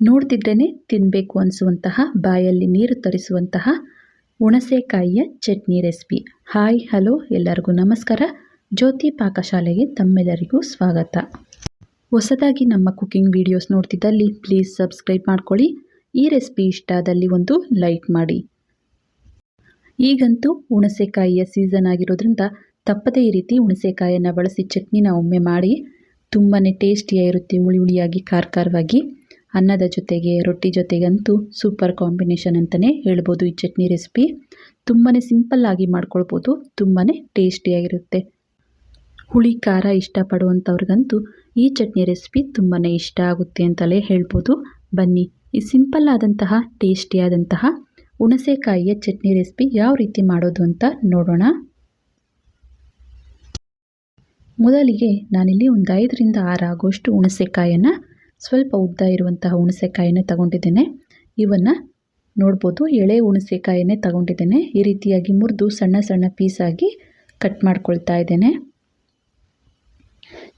ನೋಡ್ತಿದ್ರೇ ತಿನ್ನಬೇಕು ಅನಿಸುವಂತಹ, ಬಾಯಲ್ಲಿ ನೀರು ತರಿಸುವಂತಹ ಹುಣಸೆಕಾಯಿಯ ಚಟ್ನಿ ರೆಸಿಪಿ. ಹಾಯ್, ಹಲೋ, ಎಲ್ಲರಿಗೂ ನಮಸ್ಕಾರ. ಜ್ಯೋತಿ ಪಾಕಶಾಲೆಗೆ ತಮ್ಮೆಲ್ಲರಿಗೂ ಸ್ವಾಗತ. ಹೊಸದಾಗಿ ನಮ್ಮ ಕುಕ್ಕಿಂಗ್ ವಿಡಿಯೋಸ್ ನೋಡ್ತಿದ್ದಲ್ಲಿ ಪ್ಲೀಸ್ ಸಬ್ಸ್ಕ್ರೈಬ್ ಮಾಡ್ಕೊಳ್ಳಿ. ಈ ರೆಸಿಪಿ ಇಷ್ಟ ಆದಲ್ಲಿ ಒಂದು ಲೈಕ್ ಮಾಡಿ. ಈಗಂತೂ ಹುಣಸೆಕಾಯಿಯ ಸೀಸನ್ ಆಗಿರೋದ್ರಿಂದ ತಪ್ಪದೇ ಈ ರೀತಿ ಹುಣಸೆಕಾಯಿಯನ್ನು ಬಳಸಿ ಚಟ್ನಿನ ಒಮ್ಮೆ ಮಾಡಿ ತುಂಬಾ ಟೇಸ್ಟಿಯಾಗಿರುತ್ತೆ, ಹುಳಿ ಹುಳಿಯಾಗಿ, ಖಾರ ಖಾರವಾಗಿ. ಅನ್ನದ ಜೊತೆಗೆ ರೊಟ್ಟಿ ಜೊತೆಗಂತೂ ಸೂಪರ್ ಕಾಂಬಿನೇಷನ್ ಅಂತಲೇ ಹೇಳ್ಬೋದು ಈ ಚಟ್ನಿ ರೆಸಿಪಿ ತುಂಬಾ ಸಿಂಪಲ್ಲಾಗಿ ಮಾಡ್ಕೊಳ್ಬೋದು ತುಂಬಾ ಟೇಸ್ಟಿಯಾಗಿರುತ್ತೆ ಹುಳಿ, ಖಾರ ಇಷ್ಟಪಡುವಂಥವ್ರಿಗಂತೂ ಈ ಚಟ್ನಿ ರೆಸಿಪಿ ತುಂಬಾ ಇಷ್ಟ ಆಗುತ್ತೆ ಅಂತಲೇ ಹೇಳ್ಬೋದು. ಬನ್ನಿ, ಈ ಸಿಂಪಲ್ ಆದಂತಹ ಟೇಸ್ಟಿಯಾದಂತಹ ಹುಣಸೆಕಾಯಿಯ ಚಟ್ನಿ ರೆಸಿಪಿ ಯಾವ ರೀತಿ ಮಾಡೋದು ಅಂತ ನೋಡೋಣ. ಮೊದಲಿಗೆ ನಾನಿಲ್ಲಿ ಒಂದು ಐದರಿಂದ ಆರು ಆಗೋಷ್ಟು ಹುಣಸೆಕಾಯನ್ನು ಸ್ವಲ್ಪ ಉದ್ದ ಇರುವಂತಹ ಹುಣಸೆಕಾಯಿನೇ ತಗೊಂಡಿದ್ದೇನೆ. ಇವನ್ನು ನೋಡ್ಬೋದು, ಎಳೆ ಹುಣಸೆಕಾಯಿನೇ ತಗೊಂಡಿದ್ದೇನೆ. ಈ ರೀತಿಯಾಗಿ ಮುರಿದು ಸಣ್ಣ ಸಣ್ಣ ಪೀಸಾಗಿ ಕಟ್ ಮಾಡ್ಕೊಳ್ತಾ ಇದ್ದೇನೆ.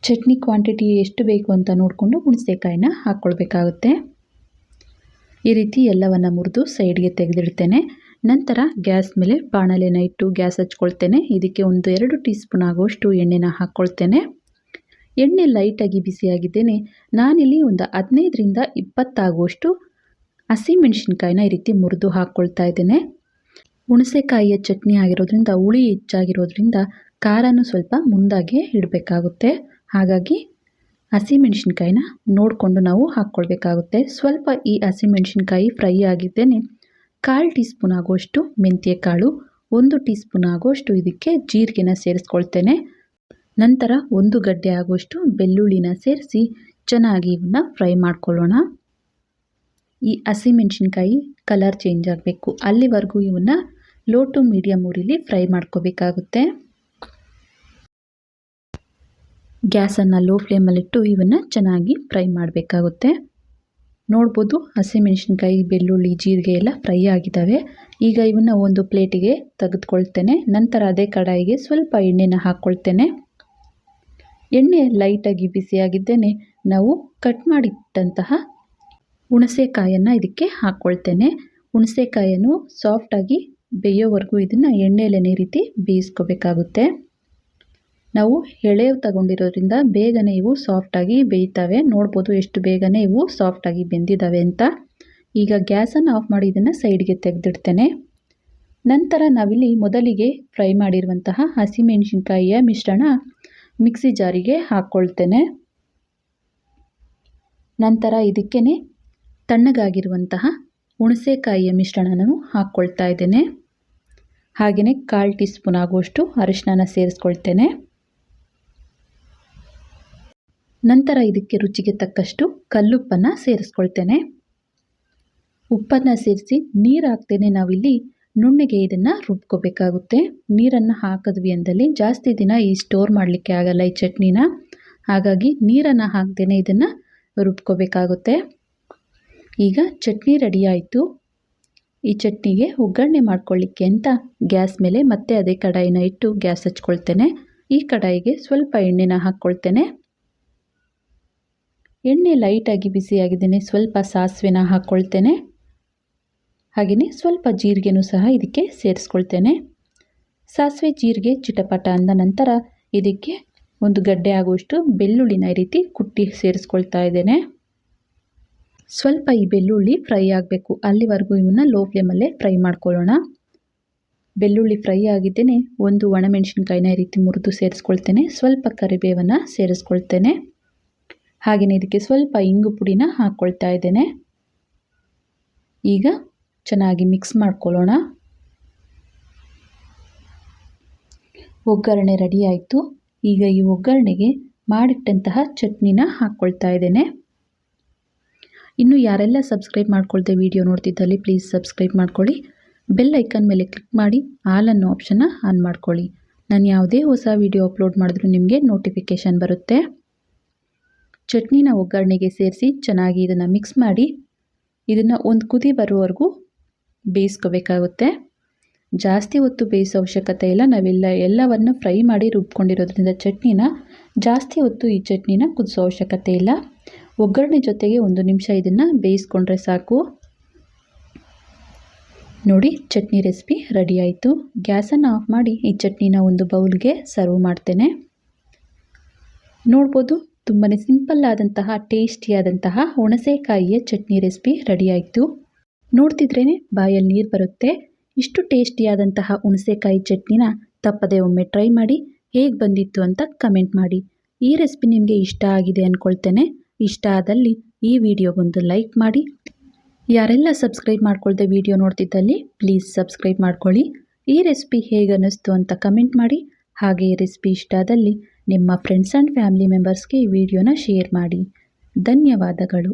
ಚಟ್ನಿ ಕ್ವಾಂಟಿಟಿ ಎಷ್ಟು ಬೇಕು ಅಂತ ನೋಡಿಕೊಂಡು ಹುಣಸೆಕಾಯಿನ ಹಾಕ್ಕೊಳ್ಬೇಕಾಗುತ್ತೆ. ಈ ರೀತಿ ಎಲ್ಲವನ್ನು ಮುರಿದು ಸೈಡ್ಗೆ ತೆಗೆದಿಡ್ತೇನೆ. ನಂತರ ಗ್ಯಾಸ್ ಮೇಲೆ ಬಾಣಲೆನ ಇಟ್ಟು ಗ್ಯಾಸ್ ಹಚ್ಕೊಳ್ತೇನೆ. ಇದಕ್ಕೆ ಒಂದು ಎರಡು ಟೀ ಸ್ಪೂನ್ ಆಗುವಷ್ಟು ಎಣ್ಣೆನ ಹಾಕ್ಕೊಳ್ತೇನೆ. ಎಣ್ಣೆ ಲೈಟಾಗಿ ಬಿಸಿಯಾಗಿದ್ದೇನೆ. ನಾನಿಲ್ಲಿ ಒಂದು ಹದಿನೈದರಿಂದ ಇಪ್ಪತ್ತಾಗುವಷ್ಟು ಹಸಿಮೆಣಸಿನ್ಕಾಯಿನ ಈ ರೀತಿ ಮುರಿದು ಹಾಕ್ಕೊಳ್ತಾ ಇದ್ದೇನೆ. ಹುಣಸೆಕಾಯಿಯ ಚಟ್ನಿ ಆಗಿರೋದ್ರಿಂದ, ಹುಳಿ ಹೆಚ್ಚಾಗಿರೋದ್ರಿಂದ ಖಾರನೂ ಸ್ವಲ್ಪ ಮುಂದಾಗೆ ಇಡಬೇಕಾಗುತ್ತೆ. ಹಾಗಾಗಿ ಹಸಿಮೆಣಸಿನ್ಕಾಯಿನ ನೋಡಿಕೊಂಡು ನಾವು ಹಾಕ್ಕೊಳ್ಬೇಕಾಗುತ್ತೆ. ಸ್ವಲ್ಪ ಈ ಹಸಿಮೆಣಸಿನ್ಕಾಯಿ ಫ್ರೈ ಆಗಿದ್ದೇನೆ. ಕಾಲು ಟೀ ಸ್ಪೂನ್ ಆಗುವಷ್ಟು ಮೆಂತ್ಯ ಕಾಳು ಒಂದು ಟೀ ಸ್ಪೂನ್ ಆಗುವಷ್ಟು ಇದಕ್ಕೆ ಜೀರಿಗೆನ ಸೇರಿಸ್ಕೊಳ್ತೇನೆ. ನಂತರ ಒಂದು ಗಡ್ಡೆ ಆಗುವಷ್ಟು ಬೆಳ್ಳುಳ್ಳಿನ ಸೇರಿಸಿ ಚೆನ್ನಾಗಿ ಇವನ್ನ ಫ್ರೈ ಮಾಡ್ಕೊಳ್ಳೋಣ. ಈ ಹಸಿಮೆಣಸಿನ್ಕಾಯಿ ಕಲರ್ ಚೇಂಜ್ ಆಗಬೇಕು. ಅಲ್ಲಿವರೆಗೂ ಇವನ್ನ ಲೋ ಟು ಮೀಡಿಯಮ್ ಊರಿಲಿ ಫ್ರೈ ಮಾಡ್ಕೋಬೇಕಾಗುತ್ತೆ. ಗ್ಯಾಸನ್ನು ಲೋ ಫ್ಲೇಮಲ್ಲಿಟ್ಟು ಇವನ್ನ ಚೆನ್ನಾಗಿ ಫ್ರೈ ಮಾಡಬೇಕಾಗುತ್ತೆ. ನೋಡ್ಬೋದು ಹಸಿಮೆಣಸಿನ್ಕಾಯಿ, ಬೆಳ್ಳುಳ್ಳಿ, ಜೀರಿಗೆ ಎಲ್ಲ ಫ್ರೈ ಆಗಿದ್ದಾವೆ. ಈಗ ಇವನ್ನ ಒಂದು ಪ್ಲೇಟಿಗೆ ತೆಗೆದುಕೊಳ್ತೇನೆ. ನಂತರ ಅದೇ ಕಡಾಯಿಗೆ ಸ್ವಲ್ಪ ಎಣ್ಣೆನ ಹಾಕ್ಕೊಳ್ತೇನೆ. ಎಣ್ಣೆ ಲೈಟಾಗಿ ಬಿಸಿಯಾಗಿದ್ದೇನೆ. ನಾವು ಕಟ್ ಮಾಡಿಟ್ಟಂತಹ ಹುಣಸೆಕಾಯನ್ನು ಇದಕ್ಕೆ ಹಾಕ್ಕೊಳ್ತೇನೆ ಹುಣಸೆಕಾಯನ್ನು ಸಾಫ್ಟಾಗಿ ಬೇಯೋವರೆಗೂ ಇದನ್ನು ಎಣ್ಣೆಯಲ್ಲೇ ರೀತಿ ಬೇಯಿಸ್ಕೋಬೇಕಾಗುತ್ತೆ. ನಾವು ಎಳೆವು ತಗೊಂಡಿರೋದ್ರಿಂದ ಬೇಗನೆ ಇವು ಸಾಫ್ಟಾಗಿ ಬೇಯ್ತವೆ. ನೋಡ್ಬೋದು ಎಷ್ಟು ಬೇಗನೆ ಇವು ಸಾಫ್ಟಾಗಿ ಬೆಂದಿದ್ದಾವೆ ಅಂತ. ಈಗ ಗ್ಯಾಸನ್ನು ಆಫ್ ಮಾಡಿ ಇದನ್ನು ಸೈಡ್ಗೆ ತೆಗೆದಿಡ್ತೇನೆ. ನಂತರ ನಾವಿಲ್ಲಿ ಮೊದಲಿಗೆ ಫ್ರೈ ಮಾಡಿರುವಂತಹ ಹಸಿಮೆಣಸಿನ್ಕಾಯಿಯ ಮಿಶ್ರಣ ಮಿಕ್ಸಿ ಜಾರಿಗೆ ಹಾಕ್ಕೊಳ್ತೇನೆ ನಂತರ ಇದಕ್ಕೇ ತಣ್ಣಗಾಗಿರುವಂತಹ ಹುಣಸೆಕಾಯಿಯ ಮಿಶ್ರಣನೂ ಹಾಕ್ಕೊಳ್ತಾ ಇದ್ದೇನೆ. ಹಾಗೆಯೇ ಕಾಲು ಟೀ ಸ್ಪೂನ್ ಆಗುವಷ್ಟು ಅರಿಶಿನ ಸೇರಿಸ್ಕೊಳ್ತೇನೆ. ನಂತರ ಇದಕ್ಕೆ ರುಚಿಗೆ ತಕ್ಕಷ್ಟು ಕಲ್ಲುಪ್ಪನ್ನು ಸೇರಿಸ್ಕೊಳ್ತೇನೆ. ಉಪ್ಪನ್ನು ಸೇರಿಸಿ ನೀರು ಹಾಕ್ತೇನೆ. ನಾವಿಲ್ಲಿ ನುಣ್ಣಗೆ ಇದನ್ನು ರುಬ್ಕೋಬೇಕಾಗುತ್ತೆ. ನೀರನ್ನು ಹಾಕಿದ್ವಿ ಅಂದಲ್ಲಿ ಜಾಸ್ತಿ ದಿನ ಈ ಸ್ಟೋರ್ ಮಾಡಲಿಕ್ಕೆ ಆಗಲ್ಲ ಈ ಚಟ್ನಿನ. ಹಾಗಾಗಿ ನೀರನ್ನು ಹಾಕ್ದೇ ಇದನ್ನು ರುಬ್ಕೋಬೇಕಾಗುತ್ತೆ. ಈಗ ಚಟ್ನಿ ರೆಡಿ ಆಯಿತು. ಈ ಚಟ್ನಿಗೆ ಒಗ್ಗರಣೆ ಮಾಡ್ಕೊಳ್ಳಿಕ್ಕೆ ಅಂತ ಗ್ಯಾಸ್ ಮೇಲೆ ಮತ್ತೆ ಅದೇ ಕಡಾಯಿನ ಇಟ್ಟು ಗ್ಯಾಸ್ ಹಚ್ಕೊಳ್ತೇನೆ. ಈ ಕಡಾಯಿಗೆ ಸ್ವಲ್ಪ ಎಣ್ಣೆನ ಹಾಕ್ಕೊಳ್ತೇನೆ. ಎಣ್ಣೆ ಲೈಟಾಗಿ ಬಿಸಿಯಾಗಿದ್ದೇನೆ. ಸ್ವಲ್ಪ ಸಾಸಿವೆನ ಹಾಕ್ಕೊಳ್ತೇನೆ. ಹಾಗೆಯೇ ಸ್ವಲ್ಪ ಜೀರಿಗೆನೂ ಸಹ ಇದಕ್ಕೆ ಸೇರಿಸ್ಕೊಳ್ತೇನೆ. ಸಾಸಿವೆ ಜೀರಿಗೆ ಚಿಟಪಟ ಅಂದ ನಂತರ ಇದಕ್ಕೆ ಒಂದು ಗಡ್ಡೆ ಆಗುವಷ್ಟು ಬೆಳ್ಳುಳ್ಳಿನ ಈ ರೀತಿ ಕುಟ್ಟಿ ಸೇರಿಸ್ಕೊಳ್ತಾ ಇದ್ದೇನೆ. ಸ್ವಲ್ಪ ಈ ಬೆಳ್ಳುಳ್ಳಿ ಫ್ರೈ ಆಗಬೇಕು. ಅಲ್ಲಿವರೆಗೂ ಇವನ್ನ ಲೋ ಫ್ಲೇಮಲ್ಲೇ ಫ್ರೈ ಮಾಡ್ಕೊಳ್ಳೋಣ. ಬೆಳ್ಳುಳ್ಳಿ ಫ್ರೈ ಆಗಿದ್ದೇನೆ. ಒಂದು ಒಣಮೆಣಸಿನ್ಕಾಯಿನ ಈ ರೀತಿ ಮುರಿದು ಸೇರಿಸ್ಕೊಳ್ತೇನೆ. ಸ್ವಲ್ಪ ಕರಿಬೇವನ್ನು ಸೇರಿಸ್ಕೊಳ್ತೇನೆ. ಹಾಗೆಯೇ ಇದಕ್ಕೆ ಸ್ವಲ್ಪ ಇಂಗು ಪುಡಿನ ಹಾಕ್ಕೊಳ್ತಾ ಇದ್ದೇನೆ. ಈಗ ಚೆನ್ನಾಗಿ ಮಿಕ್ಸ್ ಮಾಡ್ಕೊಳ್ಳೋಣ. ಒಗ್ಗರಣೆ ರೆಡಿ ಆಯಿತು. ಈಗ ಈ ಒಗ್ಗರಣೆಗೆ ಮಾಡಿಟ್ಟಂತಹ ಚಟ್ನಿನ ಹಾಕ್ಕೊಳ್ತಾ ಇದ್ದೇನೆ. ಇನ್ನು ಯಾರೆಲ್ಲ ಸಬ್ಸ್ಕ್ರೈಬ್ ಮಾಡ್ಕೊಳ್ದೆ ವಿಡಿಯೋ ನೋಡ್ತಿದ್ದಲ್ಲಿ ಪ್ಲೀಸ್ ಸಬ್ಸ್ಕ್ರೈಬ್ ಮಾಡ್ಕೊಳ್ಳಿ. ಬೆಲ್ ಐಕನ್ ಮೇಲೆ ಕ್ಲಿಕ್ ಮಾಡಿ ಆಲ್ ಅನ್ನೋ ಆಪ್ಷನ್ನ ಆನ್ ಮಾಡ್ಕೊಳ್ಳಿ. ನಾನು ಯಾವುದೇ ಹೊಸ ವಿಡಿಯೋ ಅಪ್ಲೋಡ್ ಮಾಡಿದ್ರೂ ನಿಮಗೆ ನೋಟಿಫಿಕೇಷನ್ ಬರುತ್ತೆ. ಚಟ್ನಿನ ಒಗ್ಗರಣೆಗೆ ಸೇರಿಸಿ ಚೆನ್ನಾಗಿ ಇದನ್ನು ಮಿಕ್ಸ್ ಮಾಡಿ, ಇದನ್ನು ಒಂದು ಕುದಿ ಬರುವವರೆಗೂ ಬೇಯಿಸ್ಕೋಬೇಕಾಗುತ್ತೆ. ಜಾಸ್ತಿ ಹೊತ್ತು ಬೇಯಿಸೋ ಅವಶ್ಯಕತೆ ಇಲ್ಲ. ನಾವೆಲ್ಲ ಎಲ್ಲವನ್ನು ಫ್ರೈ ಮಾಡಿ ರುಬ್ಕೊಂಡಿರೋದ್ರಿಂದ ಚಟ್ನಿನ ಜಾಸ್ತಿ ಹೊತ್ತು ಈ ಚಟ್ನಿನ ಕುದಿಸೋ ಅವಶ್ಯಕತೆ ಇಲ್ಲ. ಒಗ್ಗರಣೆ ಜೊತೆಗೆ ಒಂದು ನಿಮಿಷ ಇದನ್ನು ಬೇಯಿಸ್ಕೊಂಡ್ರೆ ಸಾಕು. ನೋಡಿ, ಚಟ್ನಿ ರೆಸಿಪಿ ರೆಡಿ ಆಯಿತು. ಗ್ಯಾಸನ್ನು ಆಫ್ ಮಾಡಿ ಈ ಚಟ್ನಿನ ಒಂದು ಬೌಲ್ಗೆ ಸರ್ವ್ ಮಾಡ್ತೇನೆ. ನೋಡ್ಬೋದು ತುಂಬಾ ಸಿಂಪಲ್ ಆದಂತಹ ಟೇಸ್ಟಿಯಾದಂತಹ ಹುಣಸೆಕಾಯಿಯ ಚಟ್ನಿ ರೆಸಿಪಿ ರೆಡಿ ಆಯಿತು. ನೋಡ್ತಿದ್ರೇ ಬಾಯಲ್ಲಿ ನೀರು ಬರುತ್ತೆ. ಇಷ್ಟು ಟೇಸ್ಟಿಯಾದಂತಹ ಹುಣಸೆಕಾಯಿ ಚಟ್ನಿನ ತಪ್ಪದೆ ಒಮ್ಮೆ ಟ್ರೈ ಮಾಡಿ, ಹೇಗೆ ಬಂದಿತ್ತು ಅಂತ ಕಮೆಂಟ್ ಮಾಡಿ. ಈ ರೆಸಿಪಿ ನಿಮಗೆ ಇಷ್ಟ ಆಗಿದೆ ಅಂದ್ಕೊಳ್ತೇನೆ ಇಷ್ಟ ಆದಲ್ಲಿ ಈ ವಿಡಿಯೋಗೊಂದು ಲೈಕ್ ಮಾಡಿ. ಯಾರೆಲ್ಲ ಸಬ್ಸ್ಕ್ರೈಬ್ ಮಾಡ್ಕೊಳ್ದೆ ವಿಡಿಯೋ ನೋಡ್ತಿದ್ದಲ್ಲಿ, ಪ್ಲೀಸ್ ಸಬ್ಸ್ಕ್ರೈಬ್ ಮಾಡ್ಕೊಳ್ಳಿ. ಈ ರೆಸಿಪಿ ಹೇಗೆ ಅನ್ನಿಸ್ತು ಅಂತ ಕಮೆಂಟ್ ಮಾಡಿ. ಹಾಗೆ ಈ ರೆಸಿಪಿ ಇಷ್ಟ ಆದಲ್ಲಿ ನಿಮ್ಮ ಫ್ರೆಂಡ್ಸ್ ಆ್ಯಂಡ್ ಫ್ಯಾಮಿಲಿ ಮೆಂಬರ್ಸ್ಗೆ ಈ ವಿಡಿಯೋನ ಶೇರ್ ಮಾಡಿ. ಧನ್ಯವಾದಗಳು.